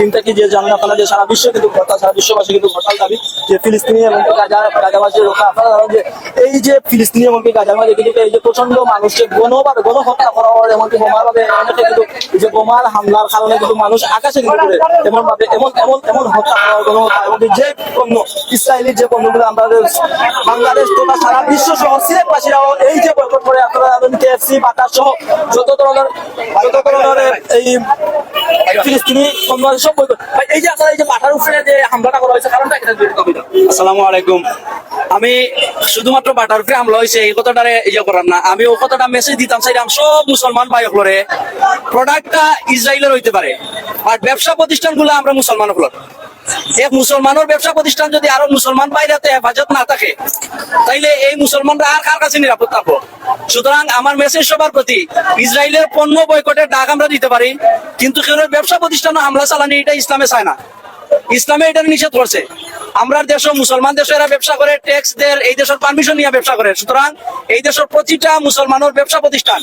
দিন থেকে যে জানেন আপনারা যে সারা বিশ্ব কিন্তু সারা বিশ্ববাসী কিন্তু হরতাল দাবি যে ফিলিস্তিনি এবং গাজা গাজাবাসীর রক্ষা আপনারা যে এই যে ফিলিস্তিনি গাজার মাঝে কিন্তু এই যে প্রচণ্ড মানুষকে গণভাবে গণহত্যা করা হয় এমনকি বোমার ভাবে অনেকে কিন্তু যে বোমার হামলার কারণে কিন্তু মানুষ আকাশে কিন্তু এমন ভাবে এমন এমন এমন হত্যা করা গণহত্যা এবং যে পণ্য, ইসরায়েলি যে পণ্যগুলো আমরা বাংলাদেশ তথা সারা বিশ্ব সহ সিলেটবাসীরাও এই যে বয়কট করে আপনারা জানেন কেএফসি বাটার সহ যত ধরনের যত ধরনের এই ফিলিস্তিনি পণ্য সব ভাই, এই এটা আমি শুধুমাত্র বাটার উপরে হামলা হয়েছে এই কথাটারে ইয়ে করার না। আমি ও কথাটা মেসেজ দিতাম সব মুসলমান প্রোডাক্টটা ইসরায়েলের হইতে পারে আর ব্যবসা আমরা মুসলমান এক মুসলমানের ব্যবসা প্রতিষ্ঠান যদি আরও মুসলমান বাইরাতে হেফাজত না থাকে, তাইলে এই মুসলমানরা আর কার কাছে নিরাপদ থাকব সুতরাং আমার মেসেজ সবার প্রতি, ইসরায়েলের পণ্য বয়কটের ডাক আমরা দিতে পারি, কিন্তু কেউ ব্যবসা প্রতিষ্ঠান হামলা চালানি এটা ইসলামে চায় না। ইসলামে এটা নিষেধ করছে। আমরা দেশ মুসলমান দেশে এরা ব্যবসা করে ট্যাক্স দের এই দেশের পারমিশন নিয়ে ব্যবসা করে। সুতরাং এই দেশের প্রতিটা মুসলমানের ব্যবসা প্রতিষ্ঠান,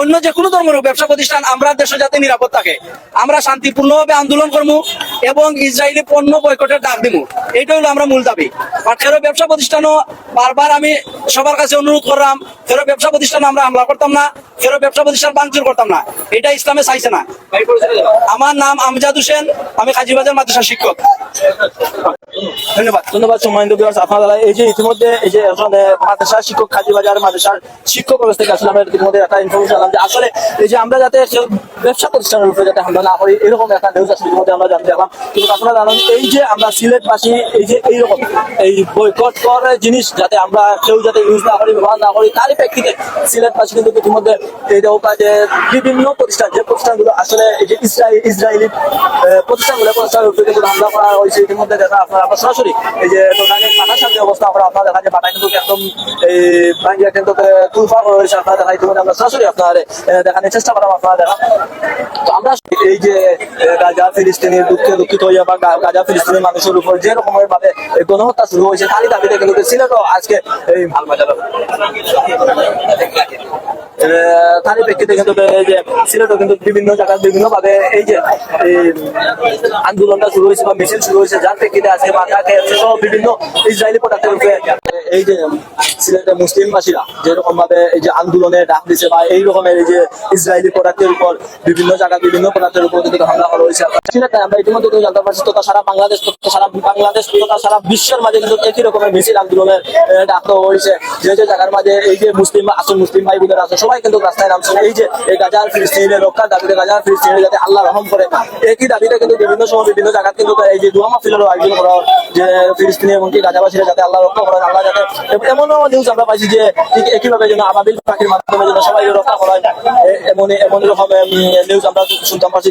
অন্য যে কোনো ধর্মের ব্যবসা প্রতিষ্ঠান আমরা দেশে যাতে নিরাপদ থাকে। আমরা শান্তিপূর্ণভাবে আন্দোলন করব এবং ইসরায়েলি পণ্য বয়কটের ডাক দিব এইটা হলো আমরা মূল দাবি। আর ফেরো ব্যবসা প্রতিষ্ঠানও বারবার আমি সবার কাছে অনুরোধ করলাম, ফেরো ব্যবসা প্রতিষ্ঠান আমরা হামলা করতাম না, ফেরো ব্যবসা প্রতিষ্ঠান ভাঙচুর করতাম না। এটা ইসলামে চাইছে না। আমার নাম আমজাদ হোসেন, আমি কাজীবাজার মাদ্রাসা শিক্ষক। যাতে আমরা জিনিস যাতে আমরা কেউ যাতে ইউজ না করি, ব্যবহার না করি, তারই প্রেক্ষিতে সিলেটবাসী কিন্তু ইতিমধ্যে এই দেখা যে বিভিন্ন প্রতিষ্ঠান, যে প্রতিষ্ঠানগুলো আসলে এই যে ইসরায়েল ইসরায়েলি প্রতিষ্ঠানগুলো প্রতিষ্ঠানের উপরে কিন্তু হামলা করা হয়েছে। ইতিমধ্যে দেখা, আপনারা সরাসরি এই যে পাটার সামনে অবস্থা আমরা আপনারা দেখা যে পাটা কিন্তু একদম এই ভাঙ্গিয়া কিন্তু তুলফা করা হয়েছে আপনারা দেখা ইতিমধ্যে আমরা সরাসরি আপনার দেখানোর চেষ্টা করলাম আপনারা দেখা তো আমরা এই যে গাজা ফিলিস্তিনের দুঃখে দুঃখিত হইয়া বা গাজা ফিলিস্তিনের মানুষের উপর যে রকমের ভাবে গণহত্যা শুরু হয়েছে তারই দাবিতে কিন্তু সিলেটও আজকে এই আহ, তারই প্রেক্ষিতে কিন্তু এই যে সিলেটও কিন্তু বিভিন্ন জায়গায় বিভিন্ন ভাবে এই যে আন্দোলনটা শুরু হয়েছে বা মিছিল শুরু হয়েছে, যার প্রেক্ষিতে আজকে মাথা খেয়েছে সহ বিভিন্ন ইসরায়েলি পটাতে এই যে সিলেটের মুসলিমবাসীরা যেরকম ভাবে এই যে আন্দোলনে ডাক দিছে বা এই এই যে ইসরায়েলি প্রোডাক্টের উপর বিভিন্ন জায়গায় বিভিন্ন প্রোডাক্টের উপর কিন্তু হামলা করা হয়েছে। সিলেটে আমরা ইতিমধ্যে কিন্তু জানতে পারছি তথা সারা বাংলাদেশ তথা সারা বাংলাদেশ তথা সারা বিশ্বের মাঝে কিন্তু একই রকমের মিছিল আন্দোলনের ডাক দেওয়া হয়েছে। যে যে জায়গার মাঝে এই যে মুসলিম আসল মুসলিম ভাই বোনেরা আছে, সবাই কিন্তু রাস্তায় নামছে। এই যে এই গাজার ফিলিস্তিনের রক্ষার দাবিতে গাজার ফিলিস্তিনের যাতে আল্লাহ রহম করে, একই দাবিতে কিন্তু বিভিন্ন সময় বিভিন্ন জায়গা কিন্তু এই যে দুয়া মাহফিলেরও আয়োজন করা যে ফিলিস্তিনি এবং কি গাজাবাসীরা যাতে আল্লাহ রক্ষা করেন, আল্লাহ যাতে এমনও নিউজ আমরা পাইছি যে ঠিক একইভাবে যেন আবাবিল পাখির মাধ্যমে যেন সবাই রক্ষা করা হয় এমন এমন রকম নিউজ আমরা শুনতাম পাচ্ছি